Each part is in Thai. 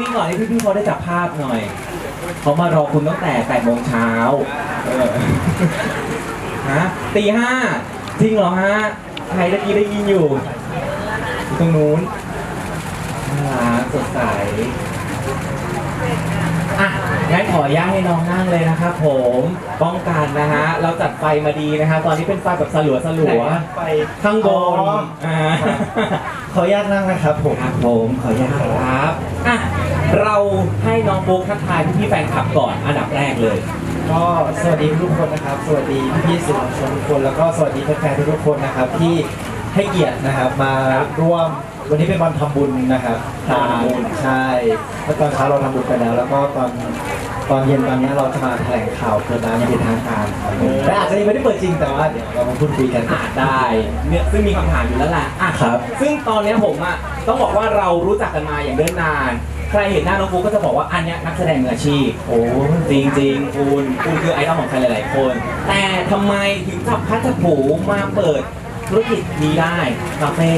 นิ่งๆก่อนให้พี่ๆเขาได้จับภาพหน่อยเขามารอคุณตั้งแต่8โมงเช้าเออฮะตีห้าจริงเหรอฮะใครตะกี้ได้ยินอยู่อยู่ตรงนู้นน่ารักสดใสอะงั้นขออนุญาตให้น้องนั่งเลยนะครับผมป้องกันนะฮะ เราจัดไฟมาดีนะครับ ตอนนี้เป็นไฟแบบสลัวสลัวๆไปข้างบนอ๋ออ่าขออนุญาตนั่งนะครับผมครับผมขออนุญาตครับอะ เราให้น้องบุ๊กทักทายพี่ๆแฟนคลับก่อนอันดับแรกเลย ก็สวัสดีทุกคนนะครับ สวัสดีพี่ๆสื่อมวลชนทุกคน แล้วก็สวัสดีแฟนๆทุกๆคนนะครับ ที่ให้เกียรตินะครับมาร่วมวันนี้เป็นวันทำบุญนะครับทำบุญ ใช่เมื่อตอนเช้าเราทำบุญไปแล้ว แล้วก็ตอนตอนเย็นตอนนี้เราจะมาแถลงข่าวเปิดร้านอย่างเป็นทางการครับแต่อาจจะยังไม่ได้เปิดจริงแต่ว่าเดี๋ยวเรามาพูดคุยกันอะได้เนี่ยซึ่งมีคำถามอยู่แล้วล่ะอะครับ ซึ่งตอนเนี้ยผมอะต้องบอกว่าเรารู้จักกันมาอย่างเนิ่นนาน ใครเห็นหน้าน้องบุ๊กก็จะบอกว่าอันเนี้ยนักแสดงมืออาชีพ โอ้จริงๆคุณคุณคือไอดอลของใครหลายๆคน แต่ทำไมถึงจับพัดจับผูมาเปิดธุรกิจนี้ได้คาเฟ่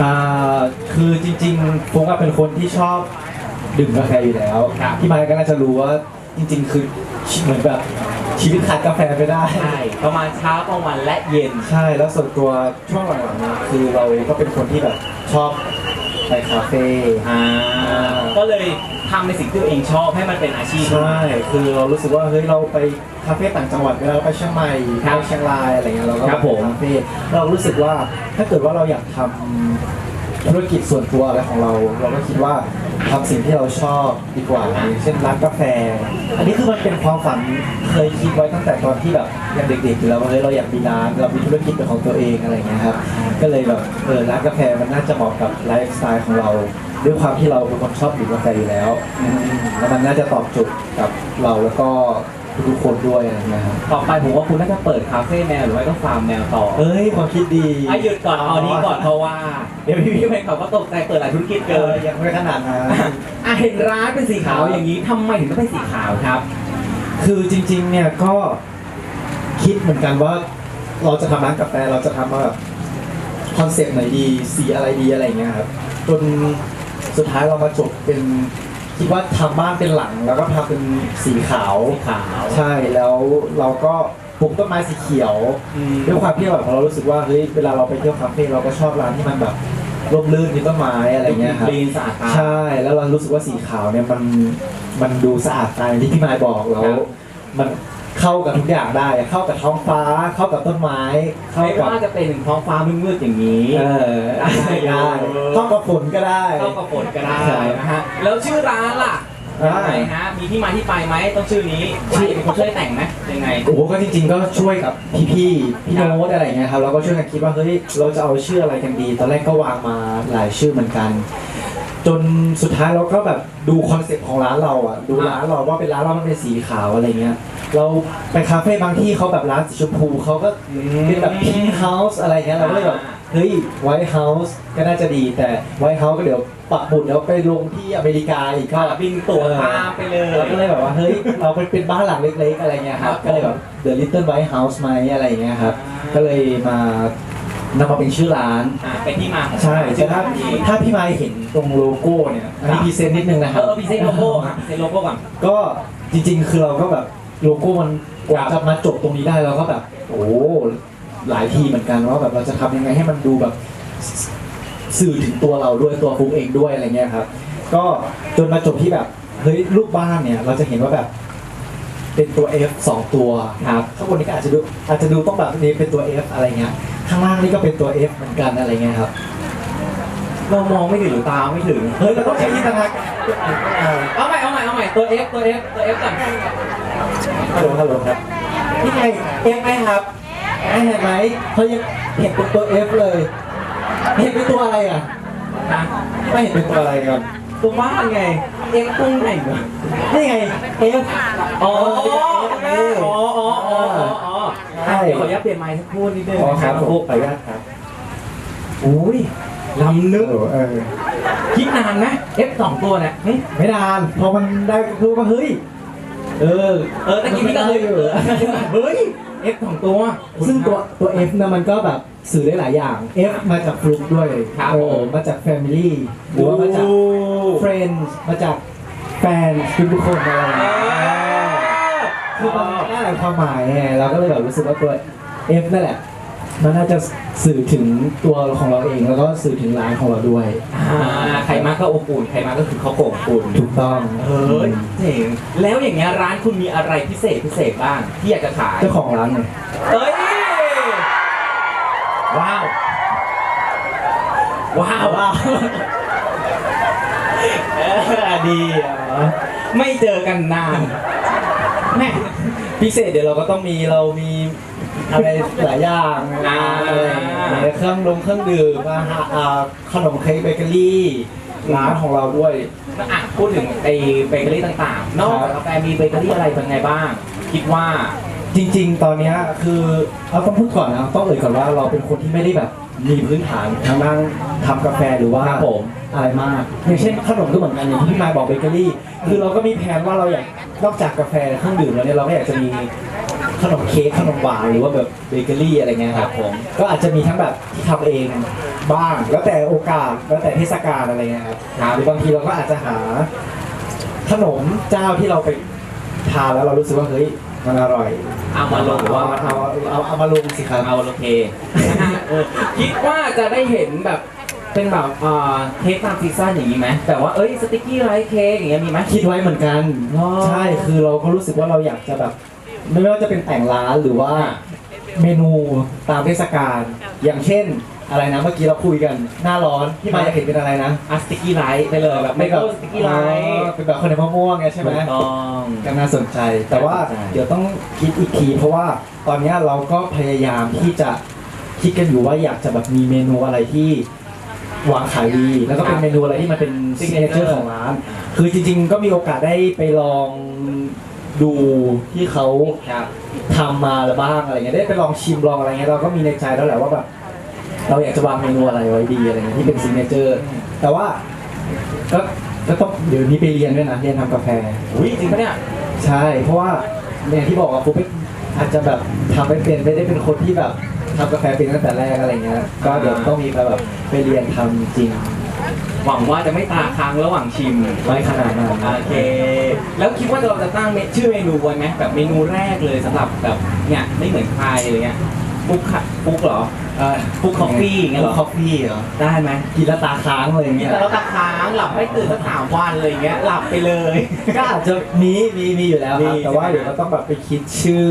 อ่าคือจริงๆฟุกอะเป็นคนที่ชอบดื่มกาแฟอยู่แล้วครับพี่ไมค์ก็น่าจะรู้ว่าจริง ๆ คือเหมือนแบบชีวิตขาดกาแฟไม่ได้ ใช่ประมาณเช้ากลางวันและเย็น ใช่แล้วส่วนตัวช่วงหลังๆเนี่ยคือเราก็เป็นคนที่แบบชอบ ไปคาเฟ่อ่าก็เลยทำในสิ่งที่ตัวเองชอบให้มันเป็นอาชีพ ใช่คือเรารู้สึกว่าเฮ้ยเราไปคาเฟ่ต่างจังหวัดเวลาเราไปเชียงใหม่ครับไปเชียงรายอะไรเงี้ยเราก็ครับไปผมคาเฟ่เรารู้สึกว่าถ้าเกิดว่าเราอยากทำ ธุรกิจส่วนตัวอะไรของเรา เราก็คิดว่าทำสิ่งที่เราชอบดีกว่าอย่างเช่นร้านกาแฟ อันนี้คือมันเป็นความฝันเคยคิดไว้ตั้งแต่ตอนที่แบบยังเด็กๆอยู่แล้วว่าเฮ้ยเราอยากมีร้านเรามีธุรกิจเป็นของตัวเองอะไรเงี้ยครับก็เลยแบบเออร้านกาแฟมันน่าจะเหมาะกับไลฟ์สไตล์ของเราด้วยความที่เราเป็นคนชอบดื่มกาแฟอยู่แล้วแล้วมันน่าจะตอบโจทย์กับเราแล้วก็ ทุกๆคนด้วยอะไรเงี้ยครับต่อไปผมว่าคุณน่าจะเปิดคาเฟ่แมวหรือไม่ก็ฟาร์มแมวต่อเอ้ยความคิดดีอะหยุดก่อนเอานี้ก่อนเพราะว่า เดี๋ยวพี่ๆแฟนคลับก็ตกใจเปิดหลายธุรกิจเอเกิอนยังไม่ขนาดนั้นอะเห็นร้านเป็นสีขาวอย่างนี้ทำไมถึงต้องเป็นสีขาวครับ คือจริง ๆ เนี่ยก็คิดเหมือนกันว่า เราจะทำร้านกาแฟเราจะทำว่าแบบคอนเซ็ปต์ไหนดีสีอะไรดีอะไรอย่างเงี้ยครับจนสุดท้ายเรามาจบเป็น คิดว่าทำบ้านเป็นหลัง แล้วก็ทำเป็นสีขาวสีขาว ใช่แล้วเราก็ปลูกต้นไม้สีเขียวอืม ด้วยความที่แบบเรารู้สึกว่าเฮ้ยเวลาเราไปเที่ยวคาเฟ่เราก็ชอบร้านที่มันแบบร่มรื่นมีต้นไม้อะไรเงี้ยครับกรีนสะอาดตา ใช่แล้วเรารู้สึกว่าสีขาวเนี่ยมันมันดูสะอาดตาอย่างที่พี่มายบอกแล้วครับมัน เข้ากับทุกอย่างได้ เข้ากับท้องฟ้า เข้ากับต้นไม้ เข้าไม่กับว่าจะเป็นท้องฟ้ามืดๆอย่างนี้ เออได้ได้เข้ากับฝนก็ได้ เข้ากับฝนก็ได้ใช่นะฮะ แล้วชื่อร้านล่ะอ่ายังไงฮะ มีที่มาที่ไปไหมต้องชื่อนี้ชื่อเป็นคนช่วยแต่งไหมยังไง โอ้โหก็จริงๆก็ช่วยกับพี่ๆพี่โน้ตอะไรเงี้ยครับเราก็ช่วยกันคิดว่าเฮ้ยเราจะเอาชื่ออะไรกันดี ตอนแรกก็วางมาหลายชื่อเหมือนกัน จนสุดท้ายเราก็แบบดูคอนเซ็ปต์ของร้านเราอะดูร้านเราว่าเป็นร้านเรามันเป็นสีขาวอะไรเงี้ยเราไปคาเฟ่บางที่เขาแบบร้านสีชมพูเขาก็เป็นแบบพิงค์เฮาส์อะไรเงี้ยเราก็เลยแบบเฮ้ยไวท์เฮาส์ก็น่าจะดีแต่ไวท์เฮาส์ก็เดี๋ยวปักหมุดแล้วไปลงที่อเมริกาอีกก็บินตั๋วตามไปเลยเราก็เลยแบบว่าเฮ้ยเราเป็นเป็นบ้านหลังเล็กๆอะไรเงี้ยครัครับบก็เลยแบบ The Little White House ไหมอะไรเงี้ยครับอ่าก็เลยมา นำมาเป็นชื่อร้าน อ่าเป็นที่มาของใช่แต่ถ้าชื่อร้นนี้ถ้าพี่ไมค์เห็นตรงโลโก้เนี่ยอันนี้ครับพรีเซนต์นิดนึงนะคเอรับ อพรีเซนต์โลโก้อะพรีเซนต์โลโก้ก่อน ก็จริงๆ คือเราก็แบบโลโก้มันกว่าจะมาจบตรงนี้ได้เราก็แบบ โอ้หลายทีเหมือนกันว่าแบบเราจะทำยังไงให้มันดูแบบสื่อถึงตัวเราด้วยตัวฟุกเองด้วยอะไรเงี้ยครับ ก็จนมาจบที่แบบเฮ้ยรูปบ้านเนี่ย เราจะเห็นว่าแบบ เป็นตัว F สองตัวครับข้างบนนี้ก็อาจจะดูอาจจะดูต้องแบบนี้เป็นตัว F อะไรเงี้ย ข้างล่างนี่ก็เป็นตัว F เหมือนกันอะไรเงี้ยครับ เรามองไม่ถึงหรือตาไม่ถึง เฮ้ย เราต้องใช้จินตนาการอ่าเอาใหม่เอาใหม่เอาใหม่ตัว F ตัว F ตัว F ก่อนฮัลโหลฮัลโหลครับ นี่ไง F ไหมครับไม่เห็นไหมเขายังเห็นเป็นตัว F เลย เห็นเป็นตัวอะไรอะนะไม่เห็นเป็นตัวอะไรครับตัวบ้านไง F ตรงไหนวะนี่ไง F อ๋อเออ๋ออ ขออนุญาตเปลี่ยนไมค์สักครู่นิดนึงอ๋อครับนะผมขออนุญาตครับอุ้ยลำลึกโอ้เออคิดนานไหม F สองตัวเนี่ยหึไม่นานพอมันได้รู้ว่าเฮ้ย เออ เออตะกี้พี่ก็เคยมันได้อยู่เฮ้ย F สองตัว ซึ่งตัวตัว F นะมันก็แบบสื่อได้หลายอย่าง F มาจากฟลุกด้วยครับเออผม มาจาก Family หรือว่ามาจากเฟรนด์มาจากแฟนทุกๆคนอะไรอย่างเอเงี้ยอ คือมันน่าหลายความหมายไงเราก็เลยแบบรู้สึกว่าตัว F นั่นแหละ มันน่าจะสื่อถึงตัวของเราเองแล้วก็สื่อถึงร้านของเราด้วย อ่าใครมาก็อบอุ่นใครมาก็คือเขาโป่งอุ่นถูกต้องเฮ้ยเจ๋งแล้วอย่างเงี้ยร้านคุณมีอะไรพิเศษพิเศษบ้างที่อยากจะขายเจ้าของร้านไงเอ้ยว้าวว้าวว้าวเออดีอะไม่เจอกันนาน แม่พิเศษเดี๋ยวเราก็ต้องมีเรามีอะไรหลายอย่างอ่าอะไรอย่างเงี้ยเครื่องดงเครื่องดื่มอาหารอ่าขนมเค้กเบเกอรี่ ร้านของเราด้วย อะพูดถึงไอ้เบเกอรี่ต่างๆ นอกจากกาแฟมีเบเกอรี่อะไรเป็นไงบ้าง คิดว่าจริง ๆ ตอนเนี้ยคือเราต้องพูดก่อนนะต้องเอ่ยก่อนว่าเราเป็นคนที่ไม่ได้แบบมีพื้นฐานทางด้านทำกาแฟหรือว่าครับผมอะไรมาก อย่างเช่นขนมก็เหมือนกันอย่างที่พี่มายบอกเบเกอรี่ คือเราก็มีแผนว่าเราอยาก นอกจากกาแฟเครื่องดื่มแล้วเนี่ยเราก็อยากจะมีขนมเค้กขนมหวานหรือว่าแบบเบเกอรี่อะไรเงี้ยครับผมก็อาจจะมีทั้งแบบที่ทำเองบ้าง แล้วแต่โอกาสแล้วแต่เทศกาลอะไรเงี้ยครับครับหรือบางทีเราก็อาจจะหาขนมเจ้าที่เราไปทานแล้วเรารู้สึกว่าเฮ้ยมันอร่อย เอามาลงหรือว่าเอาเอาเอามาลงสิครับเอาโอเคเออคิดว่าจะได้เห็นแบบ เป็นแบบเอ่อเค้กตามซีซั่นอย่างนี้ไหมแต่ว่าเอ้ยสติ๊กกี้ไรซ์เค้กอย่างเงี้ยมีไหม คิดไว้เหมือนกัน อ๋อใช่คือเราก็รู้สึกว่าเราอยากจะแบบ ไม่ว่าจะเป็นแต่งร้านหรือว่าเมนูตามเทศกาลอย่างเช่น อะไรนะเมื่อกี้เราคุยกัน หน้าร้อนพี่มายอยากเห็นเป็นอะไรนะอะสติ๊กกี้ไรซ์ไปเลยแบบไม่ก็สติ๊กกี้ไรซ์อ๋อเป็นแบบคนในมะม่วงไงใช่ไหม ถูกต้อง ก็น่าสนใจ แต่ว่าใช่เดี๋ยวต้องคิดอีกที เพราะว่าตอนเนี้ยเราก็พยายามที่จะคิดกันอยู่ว่าอยากจะแบบมีเมนูอะไรที่ วางขายดีแล้วก็เป็นเมนูอะไรที่มันเป็นซิกเนเจอร์ของร้าน คือจริง ๆ ก็มีโอกาสได้ไปลองดูที่เขาครับทำมาแล้วบ้างอะไรเงี้ยได้ไปลองชิมลองอะไรเงี้ยเราก็มีในใจแล้วแหละว่าแบบเราอยากจะวางเมนูอะไรไว้ดีอะไรเงี้ยที่เป็นซิกเนเจอร์แต่ว่าก็ก็ต้องเดี๋ยวนี้ไปเรียนด้วยนะเรียนทำกาแฟอุ้ยจริงปะเนี่ยใช่ เพราะว่าอย่างที่บอกอะฟุ๊กอาจจะแบบทำไม่เป็นไม่ได้เป็นคนที่แบบ ทำกาแฟเป็นตั้งแต่แรกอะไรเงี้ย ก็เดี๋ยวต้องมีไปแบบไปเรียนทำจริง หวังว่าจะไม่ตาค้างระหว่างชิมไม่ขนาดนั้นโอเค แล้วคิดว่าเราจะตั้งเมชื่อเมนูไว้ไหมแบบเมนูแรกเลยสำหรับแบบเนี่ยไม่เหมือนใครอะไรเงี้ยฟุกค่ะฟุกเหรอเอ่อฟุกคอฟฟี่อย่างเงี้ยเหรอคอฟฟี่เหรอได้ไหมกินแล้วตาค้างเลยอย่างกินเงี้ยแต่เราตาค้างหลับไม่ตื่นสักสามวันอะไรเงี้ยหลับไปเลย ก็อาจจะมีมีมีอยู่แล้วครับ มีแต่ว่าใช่ไหม เดี๋ยวเราต้องแบบไปคิดชื่อ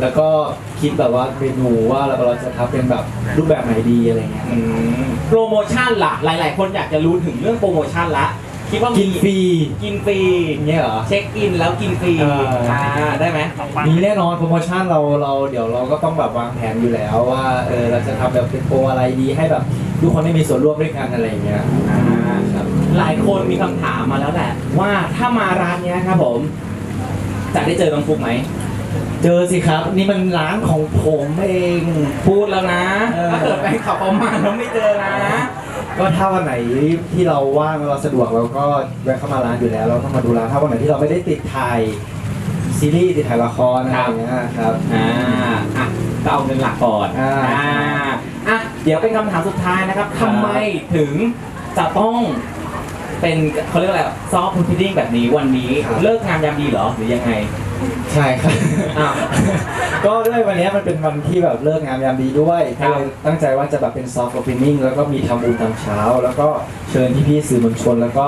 แล้วก็คิดแบบว่าเมนูว่าเราเราจะทำเป็นแบบรูปแบบไหนดีอะไรเงี้ย อืมโปรโมชั่นล่ะ หลาย ๆ คนอยากจะรู้ถึงเรื่องโปรโมชั่นละ คิดว่ามีกินฟรีกินฟรีอย่างเงี้ยเหรอ เช็คอินแล้วกินฟรีเอออ่อ่าได้ไหม มีแน่นอนโปรโมชั่นเราเราเดี๋ยวเราก็ต้องแบบวางแผนอยู่แล้วว่าเออเราจะทำแบบเป็นโปรอะไรดีให้แบบทุกคนได้มีส่วนร่วมด้วยกันอะไรอย่างเงี้ยอ่าครับ หลายคนมีคำถามมาแล้วแหละ ว่าถ้ามาร้านเนี้ยครับผม จะได้เจอน้องฟุกไหม เจอสิครับ นี่มันร้านของผมเองพูดแล้วนะเออถ้าเกิดแฟนขับเขามาแล้วไม่เจอนะ ก็ถ้าวันไหนที่เราว่างเราสะดวกเราก็แวะเข้ามาร้านอยู่แล้ว เราก็มาดูร้านถ้าวันไหนที่เราไม่ได้ติดถ่ายซีรีส์ติดถ่ายละครอะไรอย่างเงี้ยครับอ่าอะก็เอาเงินหลักก่อนอ่าอะเดี๋ยวเป็นคำถามสุดท้ายนะครับทำไมถึงจะต้องเป็นเขาเรียกว่าอะไรซอฟต์พูดดิ้งแบบนี้วันนี้ เลิกงามยามดีเหรอหรือยังไง ใช่ครับ อ้าว ก็ด้วยวันนี้มันเป็นวันที่แบบเลิกงามยามดีด้วยครัก็บ เลยตั้งใจว่าจะแบบเป็นซอฟต์โอเพนนิ่งแล้วก็มีทำบุญตอนเช้า แล้วก็เชิญพี่ๆสื่อมวลชน แล้วก็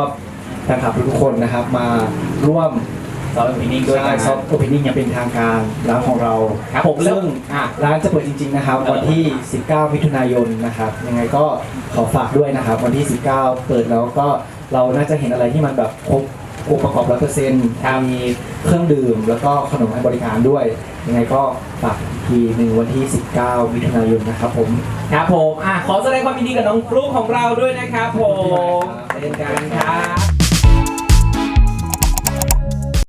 แฟนคลับทุกๆคนนะครับมาร่วมซอฟต์พูดดิ้งด้วยใช่นะซอฟต์โอเพนนิ่งอย่างเป็นทางการร้านของเราครับผมเริ่ซึ่มงอะ ร้านจะเปิดจริง ๆนะครับ เออ วันที่ 19 มิถุนายนนะครับยังไงก็ขอฝากด้วยนะครับ วันที่ 19 เปิดแล้วก็เราน่าจะเห็นอะไรที่มันแบบครบ องค์ประกอบร้อยเปอร์เซ็นต์มีเครื่องดื่ม แล้วก็ขนมให้บริการด้วย ยังไงก็ฝากอีกทีหนึ่งวันที่ 19 มิถุนายนนะครับผม ครับผมอะขอแสดงความยินดีกับน้องฟลุ๊กของเราด้วยนะครับผมขอบคุณครับเป็นกันครับ